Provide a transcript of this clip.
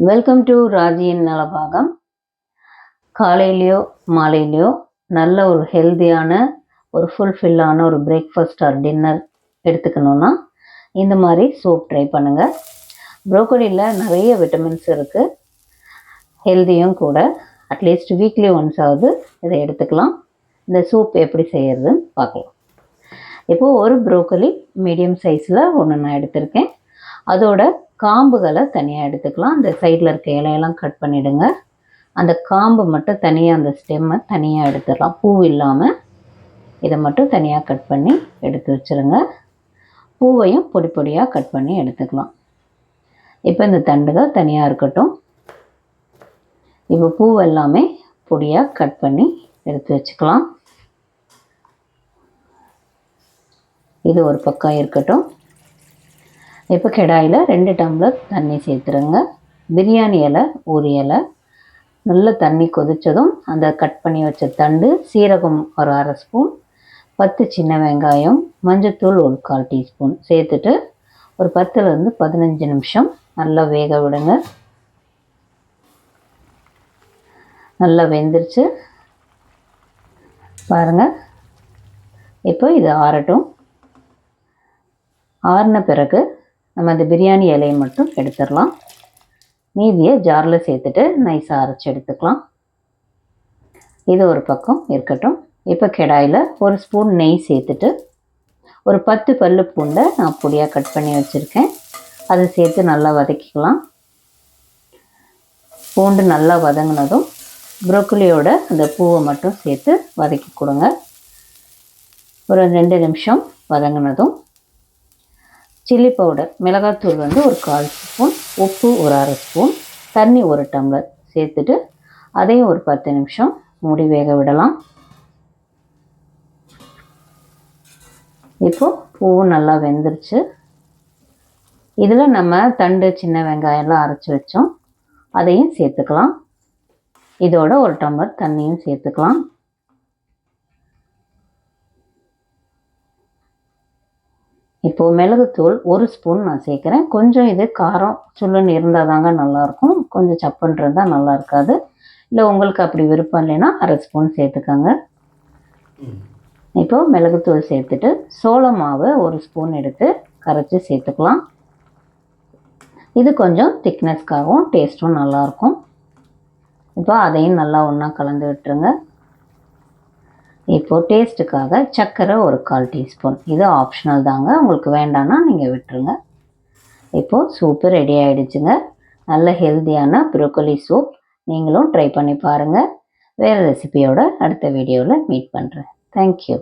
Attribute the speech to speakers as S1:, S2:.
S1: Welcome to ராஜியின் Nalabagam காலையிலையோ மாலையிலையோ நல்ல ஒரு ஹெல்த்தியான ஒரு ஃபுல்ஃபில்லான ஒரு பிரேக்ஃபாஸ்ட் ஆர் டின்னர் எடுத்துக்கணுன்னா இந்த மாதிரி சூப் ட்ரை பண்ணுங்கள் ப்ரோக்கோலியில் நிறைய விட்டமின்ஸ் இருக்குது ஹெல்த்தியும் கூட. அட்லீஸ்ட் வீக்லி ஒன்ஸ் ஆகுது இதை எடுத்துக்கலாம். இந்த சூப் எப்படி செய்யறதுன்னு பார்க்கலாம். இப்போது ஒரு ப்ரோக்கலி மீடியம் சைஸில் ஒன்று நான் எடுத்திருக்கேன். அதோட காம்புகளை தனியாக எடுத்துக்கலாம். அந்த சைடில் இருக்க இலையெல்லாம் கட் பண்ணிவிடுங்க அந்த காம்பு மட்டும் தனியாக அந்த ஸ்டெம்மை தனியாக எடுத்துடலாம். பூ இல்லாமல் இதை மட்டும் தனியாக கட் பண்ணி எடுத்து வச்சுருங்க. பூவையும் பொடி பொடியாக கட் பண்ணி எடுத்துக்கலாம். இப்போ இந்த தண்டுகள் தனியாக இருக்கட்டும். இப்போ பூ எல்லாமே பொடியாக கட் பண்ணி எடுத்து வச்சுக்கலாம். இது ஒரு பக்கம் இருக்கட்டும். இப்போ கிடாயில் ரெண்டு டம்ளர் தண்ணி சேர்த்துருங்க. பிரியாணி இலை ஒரு இலை நல்ல தண்ணி கொதித்ததும் அந்த கட் பண்ணி வச்ச தண்டு சீரகம் ஒரு அரை ஸ்பூன் பத்து சின்ன வெங்காயம் மஞ்சத்தூள் ஒரு கால் டீஸ்பூன் சேர்த்துட்டு ஒரு பத்துலேருந்து பதினஞ்சு நிமிஷம் நல்லா வேக விடுங்க. நல்லா வெந்துருச்சு. பாருங்கள் இப்போ இது ஆறட்டும். ஆறின பிறகு நம்ம அந்த பிரியாணி இலையை மட்டும் எடுத்துடலாம். மீதியை ஜாரில் சேர்த்துட்டு நைஸாக அரைச்சி எடுத்துக்கலாம். இது ஒரு பக்கம் இருக்கட்டும். இப்போ கெடாயில் ஒரு ஸ்பூன் நெய் சேர்த்துட்டு ஒரு பத்து பல்லு பூண்டை நான் பொடியாக கட் பண்ணி வச்சுருக்கேன். அதை சேர்த்து நல்லா வதக்கிக்கலாம். பூண்டு நல்லா வதங்கினதும் ப்ரோக்கலியோட அந்த பூவை மட்டும் சேர்த்து வதக்கி கொடுங்க. ஒரு ரெண்டு நிமிஷம் வதங்கினதும் சில்லி பவுடர் மிளகாத்தூள் வந்து ஒரு கால் ஸ்பூன் உப்பு ஒரு அரை ஸ்பூன் தண்ணி ஒரு டம்ளர் சேர்த்துட்டு அதையும் ஒரு பத்து நிமிஷம் மூடி வேக விடலாம். இப்போது பூவும் நல்லா வெந்துருச்சு. இதில் நம்ம தண்டு சின்ன வெங்காயம்லாம் அரைச்சி வச்சோம். அதையும் சேர்த்துக்கலாம். இதோட ஒரு டம்ளர் தண்ணியும் சேர்த்துக்கலாம். இப்போது மிளகுத்தூள் ஒரு ஸ்பூன் நான் சேர்க்குறேன். கொஞ்சம் இது காரம் சுள்ளுன்னு இருந்தால் தாங்க நல்லாயிருக்கும். கொஞ்சம் சப்புன்னு இருந்தால் நல்லா இருக்காது இல்லை உங்களுக்கு அப்படி விருப்பம் இல்லைன்னா அரை ஸ்பூன் சேர்த்துக்கோங்க. இப்போது மிளகுத்தூள் சேர்த்துட்டு சோள மாவு ஒரு ஸ்பூன் எடுத்து கரைச்சி சேர்த்துக்கலாம். இது கொஞ்சம் திக்னஸ்க்காகவும் டேஸ்ட்டும் நல்லாயிருக்கும். இப்போ அதையும் நல்லா ஒன்றா கலந்து விட்டுருங்க. இப்போது டேஸ்ட்டுக்காக சர்க்கரை ஒரு கால் டீஸ்பூன். இது ஆப்ஷனல் தாங்க. உங்களுக்கு வேண்டாம்னா நீங்கள் விட்டுருங்க. இப்போது சூப்பு ரெடி ஆகிடுச்சுங்க நல்ல ஹெல்த்தியான ப்ரோக்கோலி சூப் நீங்களும் ட்ரை பண்ணி பாருங்கள் வேறு ரெசிபியோட அடுத்த வீடியோவில் மீட் பண்ணுறேன் தேங்க்யூ